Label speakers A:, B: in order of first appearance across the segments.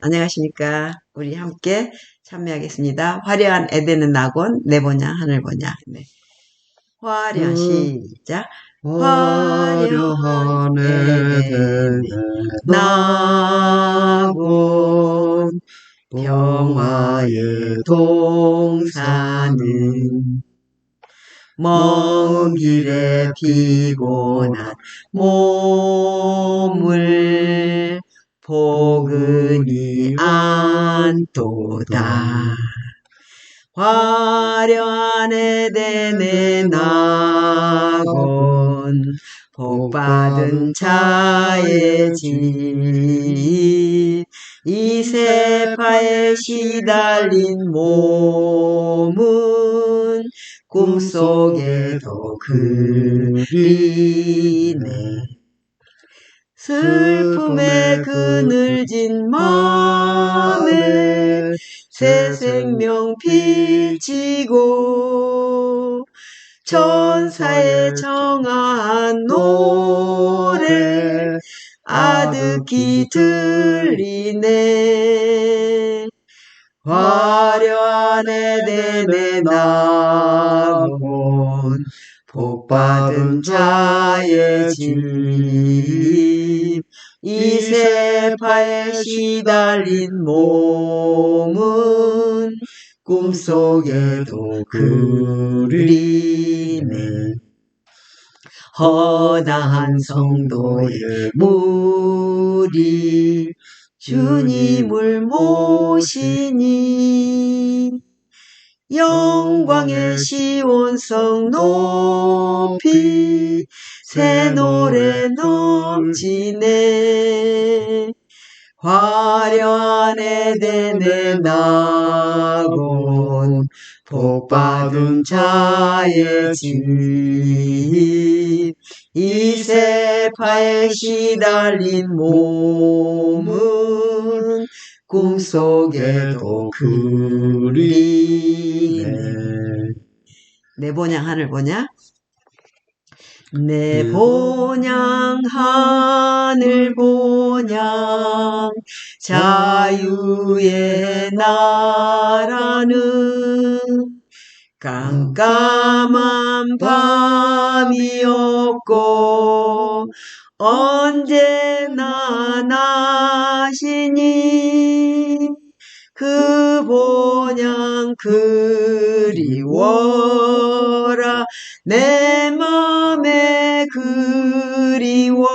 A: 안녕하십니까. 우리 함께 참여하겠습니다. 화려한 에덴은 낙원, 내 보냐, 하늘 보냐. 네. 화려한
B: 음.
A: 시작.
B: 화려한 에덴의
A: 낙원,
B: 평화의 동산은
A: 먼 길에 피곤한 몸을 포근히 안도다. 화려한 에덴의 낙원 복받은 자의 집 이세파에 시달린 몸은 꿈속에도 그리네 슬픔에 그늘진 맘에 새 생명 비치고 천사의 정한 노래 아득히 들리네. 화려한 에덴의 낙원 복받은 자의 집 이세파에 시달린 몸은 꿈속에도 그리네. 허다한 성도의 무리 주님을 모시니 영광의 시온성 높이 새 노래 넘치네 화려한 에덴의 낙원 복받은 자의 집. 이세파에 시달린 몸은 꿈속에도 그리네. 내 본향 하늘 보냐? 내 본향 하늘 본향 자유의 나라는 깜깜한 밤이 없고 언제나 나시니 그 본향 그리워라. 내 맘에 그리워.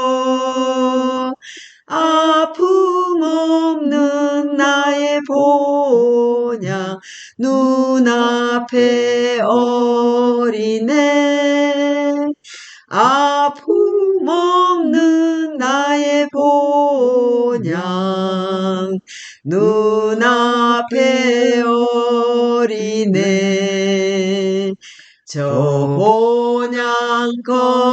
A: 아픔 없는 나의 본향 눈앞에 어리네 아픔 없는 나의 본향 눈앞에 어리네 저 본향 거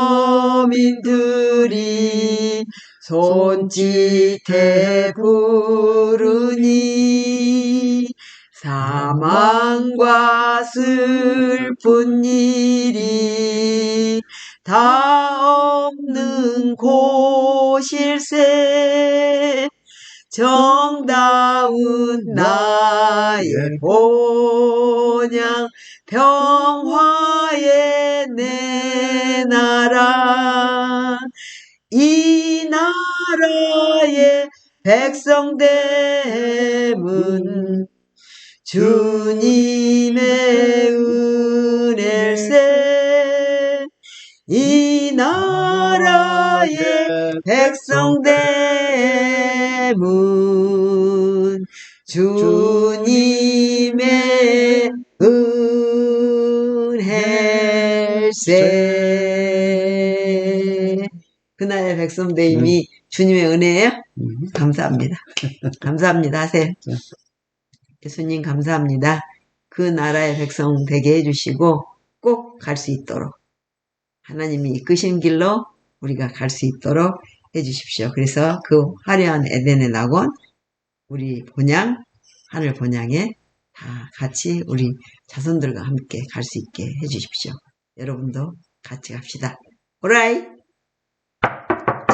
A: 민들이 손짓해 부르니 사망과 슬픈 일이 다 없는 곳일세. 정다운 나의 본향 평화의 내 나라. 이 나라의 백성됨은 주님의 은혜세. 이 나라의 백성됨은 주님 세 그날의 백성됨이 주님의 은혜예요?
B: 음.
A: 감사합니다. 감사합니다 하세요. 예수님 감사합니다. 그 나라의 백성 되게 해주시고 꼭 갈 수 있도록 하나님이 이끄신 길로 우리가 갈 수 있도록 해주십시오. 그래서 그 화려한 에덴의 낙원 우리 본향 하늘 본향에 다 같이 우리 자손들과 함께 갈 수 있게 해주십시오. 여러분도 같이 갑시다. 오라이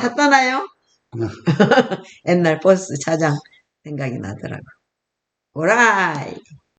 A: 차 떠나요?
B: 네.
A: 옛날 버스 차장 생각이 나더라고. 오라이!